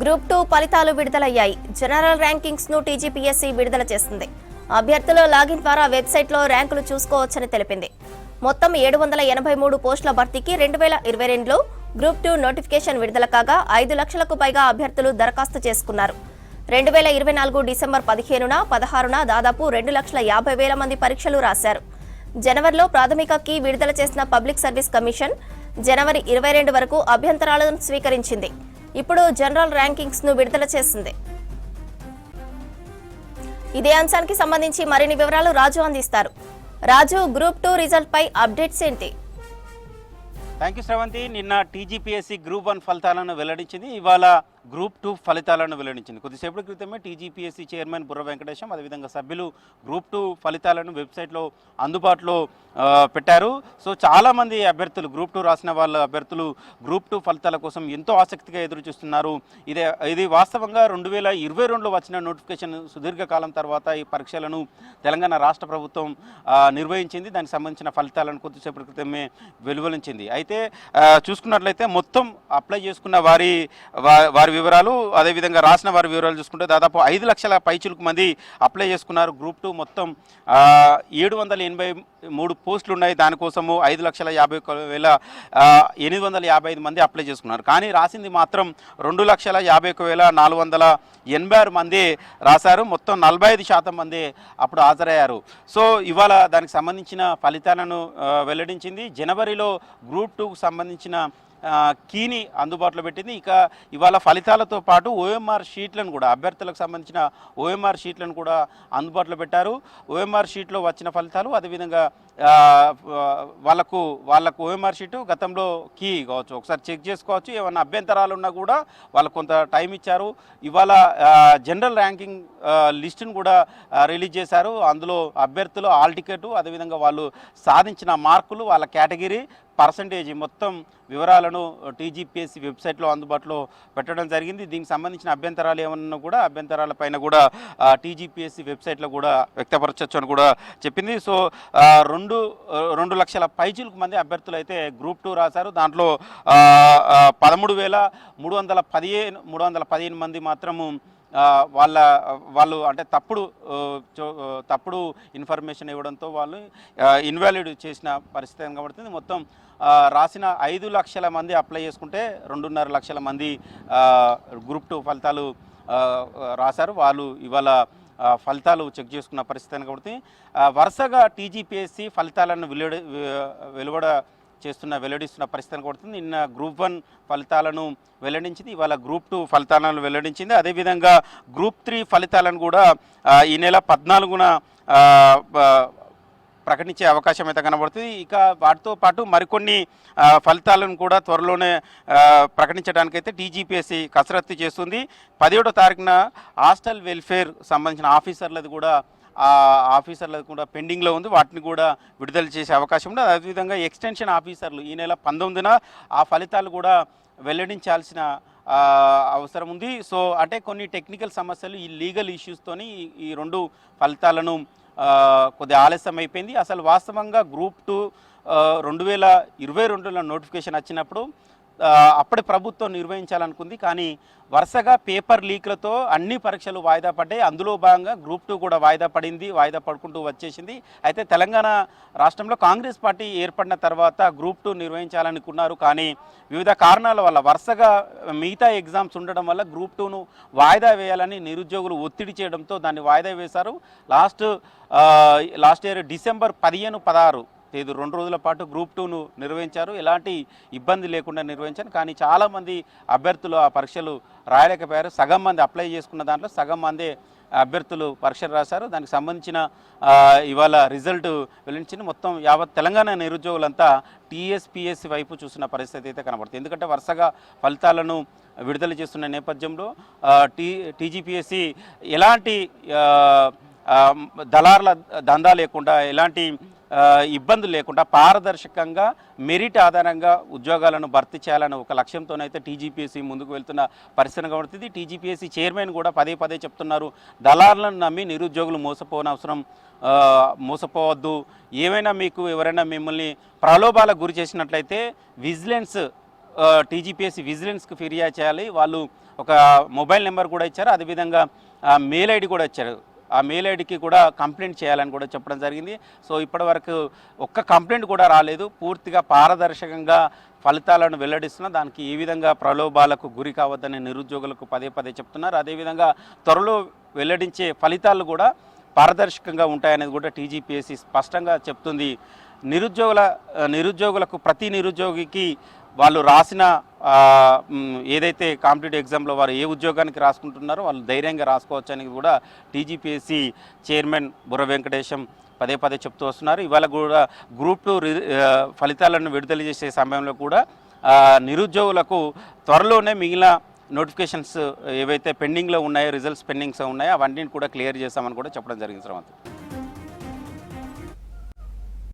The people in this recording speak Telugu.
గ్రూప్ టూ ఫలితాలు విడుదలయ్యాయి. జనరల్ ర్యాంకింగ్స్ను టీజీపీఎస్సీ విడుదల చేస్తుంది అభ్యర్థుల లాగిన్ ద్వారా వెబ్సైట్లో ర్యాంకులు చూసుకోవచ్చని తెలిపింది. మొత్తం ఏడు వందల ఎనభై మూడు పోస్టుల భర్తీకి రెండు వేల ఇరవై రెండులో గ్రూప్ టూ నోటిఫికేషన్ విడుదల కాగా ఐదు లక్షలకు పైగా అభ్యర్థులు దరఖాస్తు చేసుకున్నారు. రెండు వేల ఇరవై నాలుగు డిసెంబర్ పదిహేనున పదహారున దాదాపు రెండు లక్షల యాభై వేల మంది పరీక్షలు రాశారు. జనవరిలో ప్రాథమిక కీ విడుదల చేసిన పబ్లిక్ సర్వీస్ కమిషన్ జనవరి ఇరవై రెండు వరకు అభ్యంతరాలను స్వీకరించింది. ఇప్పుడు జనరల్ ర్యాంకింగ్స్ను విడుదల చేసింది. ఇదే అంశానికి సంబంధించి మరిన్ని వివరాలు రాజు అందిస్తారు. రాజు గ్రూప్ టూ రిజల్ట్ పై అప్డేట్స్ ఏంటి? Thank you Sravanthi. నిన్న టీజీపీఎస్సీ గ్రూప్ వన్ ఫలితాలను వెల్లడించింది. ఇవాళ గ్రూప్ టూ ఫలితాలను వెల్లడించింది. కొద్దిసేపటి క్రితమే టీజీపీఎస్సీ చైర్మన్ బుర్ర వెంకటేశం అదేవిధంగా సభ్యులు గ్రూప్ టూ ఫలితాలను వెబ్సైట్లో అందుబాటులో పెట్టారు. సో చాలామంది అభ్యర్థులు గ్రూప్ టూ రాసిన వాళ్ళ అభ్యర్థులు గ్రూప్ టూ ఫలితాల కోసం ఎంతో ఆసక్తిగా ఎదురు చూస్తున్నారు ఇదే ఇది వాస్తవంగా రెండు వేల ఇరవై రెండులో వచ్చిన నోటిఫికేషన్ సుదీర్ఘకాలం తర్వాత ఈ పరీక్షలను తెలంగాణ రాష్ట్ర ప్రభుత్వం నిర్వహించింది. దానికి సంబంధించిన ఫలితాలను కొద్దిసేపటి క్రితమే వెలువరించింది. అయితే చూసుకున్నట్లయితే మొత్తం అప్లై చేసుకున్న వారి వారి వివరాలు అదేవిధంగా రాసిన వారి వివరాలు చూసుకుంటే దాదాపు ఐదు లక్షల పైచులకు మంది అప్లై చేసుకున్నారు. గ్రూప్ టూ మొత్తం ఏడు వందల ఎనభై మూడు పోస్టులు ఉన్నాయి దానికోసము ఐదు లక్షల యాభై ఒక వేల ఎనిమిది వందల యాభై ఐదు మంది అప్లై చేసుకున్నారు. కానీ రాసింది మాత్రం రెండు లక్షల యాభై ఒక వేల నాలుగు వందల ఎనభై ఆరు మంది రాశారు. మొత్తం నలభై ఐదు శాతం మంది అప్పుడు హాజరయ్యారు. సో ఇవాళ దానికి సంబంధించిన ఫలితాలను వెల్లడించింది. జనవరిలో గ్రూప్ టూకు సంబంధించిన కీని అందుబాటులో పెట్టింది. ఇక ఇవాళ ఫలితాలతో పాటు ఓఎంఆర్ షీట్లను కూడా అభ్యర్థులకు సంబంధించిన ఓఎంఆర్ షీట్లను కూడా అందుబాటులో పెట్టారు. ఓఎంఆర్ షీట్లో వచ్చిన ఫలితాలు అదేవిధంగా వాళ్ళకు వాళ్ళకు ఓఎంఆర్ షీటు గతంలో కీ కావచ్చు ఒకసారి చెక్ చేసుకోవచ్చు. ఏమైనా అభ్యంతరాలు ఉన్నా కూడా వాళ్ళకు కొంత టైం ఇచ్చారు. ఇవాళ జనరల్ ర్యాంకింగ్ లిస్టును కూడా రిలీజ్ చేశారు. అందులో అభ్యర్థులు ఆల్ టికెట్ అదేవిధంగా వాళ్ళు సాధించిన మార్కులు వాళ్ళ కేటగిరీ పర్సంటేజ్ మొత్తం వివరాలను టీజీపీఎస్సీ వెబ్సైట్లో అందుబాటులో పెట్టడం జరిగింది. దీనికి సంబంధించిన అభ్యంతరాలు ఏమన్నా కూడా అభ్యంతరాల పైన కూడా టీజీపీఎస్సీ వెబ్సైట్లో కూడా వ్యక్తపరచవచ్చు అని కూడా చెప్పింది. సో రెండు రెండు లక్షల పైచిలకు మంది అభ్యర్థులు అయితే గ్రూప్ టూ రాశారు. దాంట్లో పదమూడు వేల మూడు వందల పదిహేను మూడు వందల పదిహేను మంది మాత్రము వాళ్ళ వాళ్ళు అంటే తప్పుడు చో- తప్పుడు ఇన్ఫర్మేషన్ ఇవ్వడంతో వాళ్ళు ఇన్వాలిడ్ చేసిన పరిస్థితి కనబడుతుంది? మొత్తం రాసిన ఐదు లక్షల మంది అప్లై చేసుకుంటే రెండున్నర లక్షల మంది గ్రూప్ టూ ఫలితాలు రాశారు. వాళ్ళు ఇవాళ ఫలితాలు చెక్ చేసుకున్న పరిస్థితి కనబడుతుంది? వరుసగా టీజీపీఎస్సీ ఫలితాలను వెలువడ వెలువడ చేస్తున్న వెల్లడిస్తున్న పరిస్థితి కొడుతుంది. నిన్న గ్రూప్ వన్ ఫలితాలను వెల్లడించింది. ఇవాళ గ్రూప్ టూ ఫలితాలను వెల్లడించింది. అదేవిధంగా గ్రూప్ త్రీ ఫలితాలను కూడా ఈ నెల పద్నాలుగున ప్రకటించే అవకాశం అయితే కనబడుతుంది. ఇక వాటితో పాటు మరికొన్ని ఫలితాలను కూడా త్వరలోనే ప్రకటించడానికైతే టీజీపీఎస్సీ కసరత్తు చేస్తుంది. పదిహేడో తారీఖున హాస్టల్ వెల్ఫేర్ సంబంధించిన ఆఫీసర్లది కూడా ఆఫీసర్లు కూడా పెండింగ్లో ఉంది. వాటిని కూడా విడుదల చేసే అవకాశం ఉంది అదేవిధంగా ఎక్స్టెన్షన్ ఆఫీసర్లు ఈ నెల పంతొమ్మిదిన ఆ ఫలితాలు కూడా వెల్లడించాల్సిన అవసరం ఉంది. సో అంటే కొన్ని టెక్నికల్ సమస్యలు ఈ లీగల్ ఇష్యూస్తోని ఈ- రెండు ఫలితాలను కొద్దిగా ఆలస్యం అయిపోయింది. అసలు వాస్తవంగా గ్రూప్ టూ రెండు వేల ఇరవై రెండులో నోటిఫికేషన్ వచ్చినప్పుడు అప్పటి ప్రభుత్వం నిర్వహించాలనుకుంది. కానీ వరుసగా పేపర్ లీక్లతో అన్ని పరీక్షలు వాయిదా పడ్డాయి. అందులో భాగంగా గ్రూప్ టూ కూడా వాయిదా పడింది వాయిదా పడుకుంటూ వచ్చేసింది. అయితే తెలంగాణ రాష్ట్రంలో కాంగ్రెస్ పార్టీ ఏర్పడిన తర్వాత గ్రూప్ టూ నిర్వహించాలనుకున్నారు. కానీ వివిధ కారణాల వల్ల వరుసగా మిగతా ఎగ్జామ్స్ ఉండడం వల్ల గ్రూప్ టూను వాయిదా వేయాలని నిరుద్యోగులు ఒత్తిడి చేయడంతో దాన్ని వాయిదా వేశారు. లాస్ట్ లాస్ట్ ఇయర్ డిసెంబర్ పదిహేను పదహారు తేదీ రెండు రోజుల పాటు గ్రూప్ టూను నిర్వహించారు. ఎలాంటి ఇబ్బంది లేకుండా నిర్వహించారు కానీ చాలామంది అభ్యర్థులు ఆ పరీక్షలు రాయలేకపోయారు. సగం మంది అప్లై చేసుకున్న దాంట్లో సగం మందే అభ్యర్థులు పరీక్షలు రాశారు. దానికి సంబంధించిన ఇవాళ రిజల్ట్ వెల్లడించింది. మొత్తం యావత్ తెలంగాణ నిరుద్యోగులంతా టీఎస్పీఎస్సీ వైపు చూసిన పరిస్థితి అయితే కనబడుతుంది. ఎందుకంటే వరుసగా ఫలితాలను విడుదల చేస్తున్న నేపథ్యంలో టీ టీజీపీఎస్సీ ఎలాంటి దళారుల దందా లేకుండా ఎలాంటి ఇబ్బందులు లేకుండా పారదర్శకంగా మెరిట్ ఆధారంగా ఉద్యోగాలను భర్తీ చేయాలని ఒక లక్ష్యంతోనైతే టీజీపీఎస్సీ ముందుకు వెళ్తున్న పరిస్థితి కనబడుతుంది. టీజీపీఎస్సీ చైర్మన్ కూడా పదే పదే చెప్తున్నారు దళారులను నమ్మి నిరుద్యోగులు మోసపోనవసరం మోసపోవద్దు. ఏమైనా మీకు ఎవరైనా మిమ్మల్ని ప్రలోభాలకు గురి చేసినట్లయితే విజిలెన్స్ టీజీపీఎస్సీ విజిలెన్స్కి ఫిర్యాదు చేయాలి. వాళ్ళు ఒక మొబైల్ నెంబర్ కూడా ఇచ్చారు అదేవిధంగా మెయిల్ ఐడి కూడా ఇచ్చారు. ఆ మెయిల్ ఐడికి కూడా కంప్లైంట్ చేయాలని కూడా చెప్పడం జరిగింది. సో ఇప్పటివరకు ఒక్క కంప్లైంట్ కూడా రాలేదు. పూర్తిగా పారదర్శకంగా ఫలితాలను వెల్లడిస్తున్న దానికి ఏ విధంగా ప్రలోభాలకు గురి కావద్దని నిరుద్యోగులకు పదే పదే చెప్తున్నారు. అదేవిధంగా త్వరలో వెల్లడించే ఫలితాలు కూడా పారదర్శకంగా ఉంటాయనేది కూడా టీజీపీఎస్సీ స్పష్టంగా చెప్తుంది. నిరుద్యోగుల నిరుద్యోగులకు ప్రతి నిరుద్యోగికి వాళ్ళు రాసిన ఏదైతే కాంపిటేటివ్ ఎగ్జామ్లో వారు ఏ ఉద్యోగానికి రాసుకుంటున్నారో వాళ్ళు ధైర్యంగా రాసుకోవచ్చు అని కూడా టీజీపీఎస్సీ చైర్మన్ బుర్ర వెంకటేశం పదే పదే చెప్తూ వస్తున్నారు. ఇవాళ కూడా గ్రూప్ టూ ఫలితాలను విడుదల చేసే సమయంలో కూడా నిరుద్యోగులకు త్వరలోనే మిగిలిన నోటిఫికేషన్స్ ఏవైతే పెండింగ్లో ఉన్నాయో రిజల్ట్స్ పెండింగ్స్ ఉన్నాయో అవన్నీ కూడా క్లియర్ చేస్తామని కూడా చెప్పడం జరిగింది శ్రవంతి.